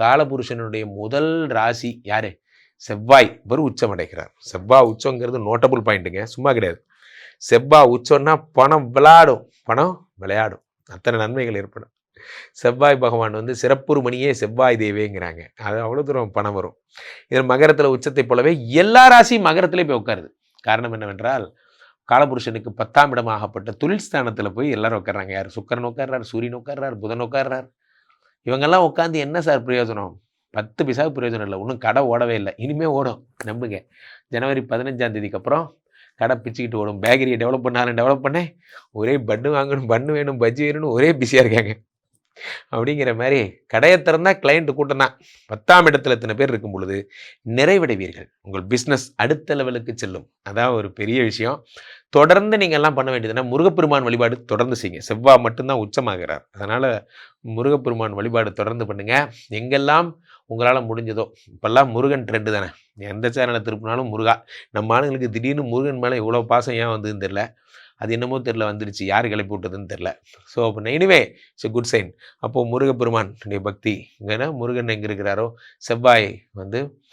காலபுருஷனுடைய முதல் ராசி யாரு? செவ்வாய். இவர் உச்சம் அடைக்கிறார் செவ்வாய் உச்சங்கிறது நோட்டபுள் பாயிண்ட்டுங்க சும்மா கிடையாது. செவ்வாய் உச்சம்னா பணம் விளையாடும். பணம் விளையாடும். அத்தனை நன்மைகள் ஏற்படும். செவ்வாய் பகவான் வந்து சிறப்புறு மணியே செவ்வாய் தேவேங்கிறாங்க. அது அவ்வளோ தூரம் பணம் வரும். இதில் மகரத்தில் உச்சத்தை போலவே எல்லா ராசியும் மகரத்திலே போய் உட்காருது. காரணம் என்னவென்றால் காலபுருஷனுக்கு பத்தாம் இடமாகப்பட்ட தொழில் ஸ்தானத்தில் போய் எல்லாரும் உட்கார்றாங்க. யார்? சுக்கரன் உட்கார்றார் சூரியன் உட்கார்றார் புதன் உட்கார்றார். இவங்கெல்லாம் உட்காந்து என்ன சார் பிரயோஜனம்? பத்து பைசாவுக்கு பிரயோஜனம் இல்லை. ஒன்றும் கடை ஓடவே இல்லை. இனிமேல் ஓடும். நம்புங்க. ஜனவரி பதினஞ்சாம் தேதிக்கு அப்புறம் கடை பிச்சுக்கிட்டு ஓடும். பேக்கரியை டெவலப் பண்ணாலும் டெவலப் பண்ணேன். ஒரே பன்னு வாங்கணும். பன்னு வேணும். பஜ்ஜி வேணும்னு ஒரே பிஸியாக இருக்காங்க. அப்படிங்கிற மாதிரி கடையை திறந்தால் கிளைண்ட்டு கூட்டம் தான் பத்தாம் இடத்துல இத்தனை பேர் இருக்கும் பொழுது நிறைவடைவீர்கள். உங்கள் பிஸ்னஸ் அடுத்த லெவலுக்கு செல்லும். அதான் ஒரு பெரிய விஷயம். தொடர்ந்து நீங்கள் எல்லாம் பண்ண வேண்டியதுன்னா முருகப்பெருமான் வழிபாடு தொடர்ந்து செய்யுங்க. செவ்வாய் மட்டும்தான் உச்சமாகிறார். அதனால் முருகப்பெருமான் வழிபாடு தொடர்ந்து பண்ணுங்கள் எங்கெல்லாம் உங்களால் முடிஞ்சதோ இப்போல்லாம் முருகன் ட்ரெண்டு தானே. எந்த சேனலை திருப்பினாலும் முருகா. நம்ம ஆளுங்களுக்கு திடீர்னு முருகன் மேலே இவ்வளோ பாசம் ஏன் வந்ததுன்னு தெரில அது என்னமோ தெரில வந்துடுச்சு யார் கிளப்பி விட்டதுன்னு தெரில ஸோ அப்போ எனிவே இட்ஸ் குட் சைன் அப்போது முருகப்பெருமான் பக்தி. இங்கன்னா முருகன் எங்கே இருக்கிறாரோ? செவ்வாய் வந்து